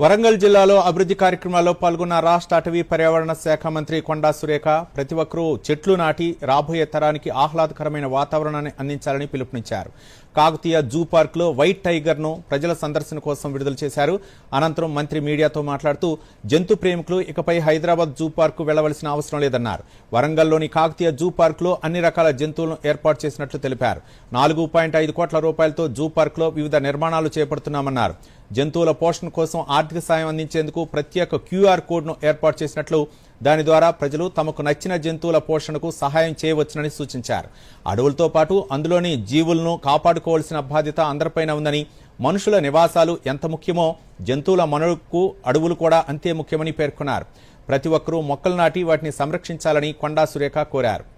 వరంగల్ జిల్లాలో అభివృద్ధి కార్యక్రమాల్లో పాల్గొన్న రాష్ట్ర అటవీ పర్యావరణ శాఖ మంత్రి కొండా సురేఖ ప్రతి ఒక్కరూ చెట్లు నాటి రాబోయే తరానికి ఆహ్లాదకరమైన వాతావరణాన్ని అందించాలని పిలుపునిచ్చారు. కాకతీయ జూ పార్క్లో వైట్ టైగర్ను ప్రజల సందర్శన కోసం విడుదల చేశారు. అనంతరం మంత్రి మీడియాతో మాట్లాడుతూ జంతు ప్రేమికులు ఇకపై హైదరాబాద్ జూ పార్క్ వెళ్ళవలసిన అవసరం లేదన్నారు. వరంగల్లోని కాకతీయ జూ పార్క్లో అన్ని రకాల జంతువులను ఏర్పాటు చేసినట్లు తెలిపారు. నాలుగు పాయింట్ ఐదు కోట్ల రూపాయలతో జూ పార్క్లో వివిధ నిర్మాణాలు చేపడుతున్నామన్నారు. జంతువుల పోషణ కోసం ఆర్థిక సాయం అందించేందుకు ప్రత్యేక క్యూఆర్ కోడ్ను ఏర్పాటు చేసినట్లు దాని ద్వారా ప్రజలు తమకు నచ్చిన జంతువుల పోషణకు సహాయం చేయవచ్చునని సూచించారు. అడవులతో పాటు అందులోని జీవులను కాపాడుకోవాల్సిన బాధ్యత అందరిపైన ఉందని మనుషుల నివాసాలు ఎంత ముఖ్యమో జంతువుల మనులకు అడవులు కూడా అంతే ముఖ్యమని పేర్కొన్నారు. ప్రతి ఒక్కరూ మొక్కలు నాటి వాటిని సంరక్షించాలని కొండా సురేఖ కోరారు.